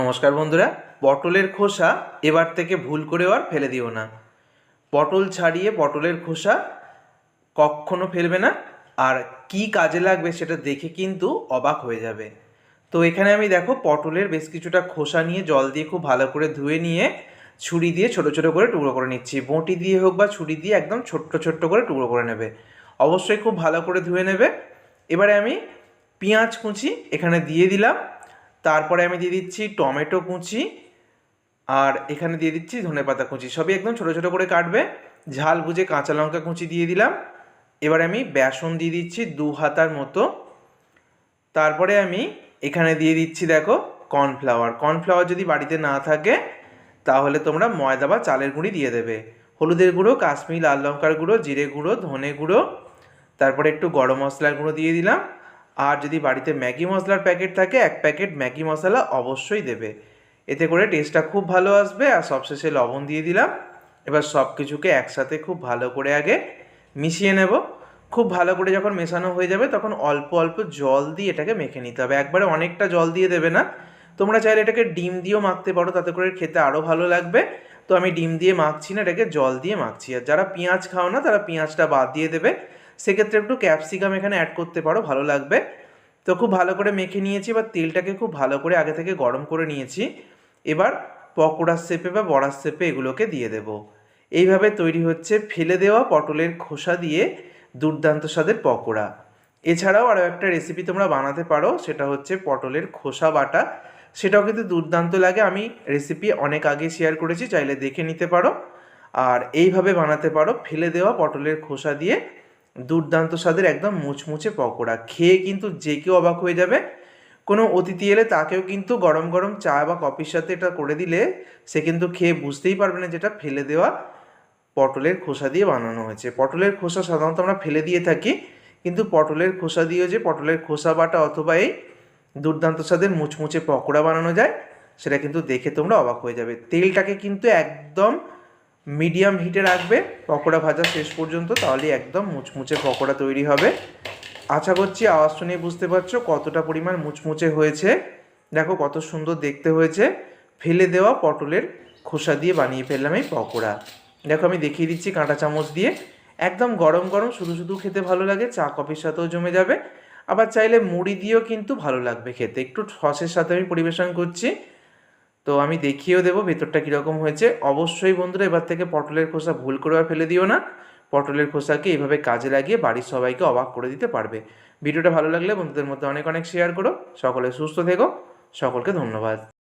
নমস্কার বন্ধুরা, পটলের খোসা এবার থেকে ভুল করেও আর ফেলে দিও না। পটল ছাড়িয়ে পটলের খোসা কখনো ফেলবে না, আর কি কাজে লাগবে সেটা দেখে কিন্তু অবাক হয়ে যাবে। তো এখানে আমি দেখো, পটলের বেশ কিছুটা খোসা নিয়ে জল দিয়ে খুব ভালো করে ধুয়ে নিয়ে ছুরি দিয়ে ছোট ছোট করে টুকরো করে নিচ্ছি। বঁটি দিয়ে হোক বা ছুরি দিয়ে একদম ছোট্ট ছোট্ট করে টুকরো করে নেবে। অবশ্যই খুব ভালো করে ধুয়ে নেবে। এবারে আমি পেঁয়াজ কুচি এখানে দিয়ে দিলাম। তারপরে আমি দিয়ে দিচ্ছি টমেটো কুচি আর এখানে দিয়ে দিচ্ছি ধনেপাতা কুচি। সবই একদম ছোটো ছোটো করে কাটবে। ঝাল বুঝে কাঁচা লঙ্কা কুচি দিয়ে দিলাম। এবার আমি বেসন দিয়ে দিচ্ছি দু হাতার মতো। তারপরে আমি এখানে দিয়ে দিচ্ছি দেখো কর্নফ্লাওয়ার। কর্নফ্লাওয়ার যদি বাড়িতে না থাকে, তাহলে তোমরা ময়দা বা চালের গুঁড়ি দিয়ে দেবে। হলুদের গুঁড়ো, কাশ্মীর লাল লঙ্কার গুঁড়ো, জিরে গুঁড়ো, ধনে গুঁড়ো, তারপরে একটু গরম মশলার গুঁড়ো দিয়ে দিলাম। আর যদি বাড়িতে ম্যাগি মশলার প্যাকেট থাকে, এক প্যাকেট ম্যাগি মশলা অবশ্যই দেবে। এতে করে টেস্টটা খুব ভালো আসবে আর সবশেষে লবণ দিয়ে দিলাম। এবার সব কিছুকে একসাথে খুব ভালো করে আগে মিশিয়ে নেব। খুব ভালো করে যখন মেশানো হয়ে যাবে, তখন অল্প অল্প জল দিয়ে এটাকে মেখে নিতে হবে। একবারে অনেকটা জল দিয়ে দেবে না। তোমরা চাইলে এটাকে ডিম দিয়েও মাখতে পারো, তাতে করে খেতে আরও ভালো লাগবে। তো আমি ডিম দিয়ে মাখছি না, এটাকে জল দিয়ে মাখছি। আর যারা পেঁয়াজ খাও না, তারা পেঁয়াজটা বাদ দিয়ে দেবে। সেক্ষেত্রে একটু ক্যাপসিকাম এখানে অ্যাড করতে পারো, ভালো লাগবে। তো খুব ভালো করে মেখে নিয়েছি, এবার তেলটাকে খুব ভালো করে আগে থেকে গরম করে নিয়েছি। এবার পকোড়ার শেপে বা বড়ার শেপে এগুলোকে দিয়ে দেব। এইভাবে তৈরি হচ্ছে ফেলে দেওয়া পটলের খোসা দিয়ে দুর্দান্ত স্বাদের পকোড়া। এছাড়াও আরও একটা রেসিপি তোমরা বানাতে পারো, সেটা হচ্ছে পটলের খোসা বাটা। সেটাও কিন্তু দুর্দান্ত লাগে, আমি রেসিপি অনেক আগে শেয়ার করেছি, চাইলে দেখে নিতে পারো। আর এইভাবে বানাতে পারো, ফেলে দেওয়া পটলের খোসা দিয়ে দুর্দান্ত স্বাদের একদম মুচমুচে পকোড়া। খেয়ে কিন্তু যে কেউ অবাক হয়ে যাবে। কোনো অতিথি এলে তাকেও কিন্তু গরম গরম চা বা কফির সাথে এটা করে দিলে সে কিন্তু খেয়ে বুঝতেই পারবে না যেটা ফেলে দেওয়া পটলের খোসা দিয়ে বানানো হয়েছে। পটলের খোসা সাধারণত আমরা ফেলে দিয়ে থাকি, কিন্তু পটলের খোসা দিয়েও যে পটলের খোসা বাটা অথবা এই দুর্দান্ত স্বাদের মুচমুচে পকোড়া বানানো যায়, সেটা কিন্তু দেখে তোমরা অবাক হয়ে যাবে। তেলটাকে কিন্তু একদম মিডিয়াম হিটে রাখবে, পকোড়া ভাজা শেষ পর্যন্ত তাহলে একদম মুচমুচে পকোড়া তৈরি হবে। আশা করছি আওয়াজ শুনে বুঝতে পারছ কতটা পরিমাণ মুচমুচে হয়েছে। দেখো কত সুন্দর দেখতে হয়েছে। ফেলে দেওয়া পটলের খোসা দিয়ে বানিয়ে ফেললাম এই পকোড়া। দেখো আমি দেখিয়ে দিচ্ছি কাঁটা চামচ দিয়ে। একদম গরম গরম শুধু শুধু খেতে ভালো লাগে, চা, কফির সাথেও জমে যাবে। আবার চাইলে মুড়ি দিয়েও কিন্তু ভালো লাগবে খেতে। একটু সসের সাথে আমি পরিবেশন করছি। তো আমি দেখিয়েও দেবো ভেতরটা কীরকম হয়েছে। অবশ্যই বন্ধুরা এবার থেকে পটলের খোসা ভুল করে ফেলে দিও না। পটলের খোসাকে এইভাবে কাজে লাগিয়ে বাড়ির সবাইকে অবাক করে দিতে পারবে। ভিডিওটা ভালো লাগলে বন্ধুদের মধ্যে অনেক অনেক শেয়ার করো। সকলে সুস্থ থেকো। সকলকে ধন্যবাদ।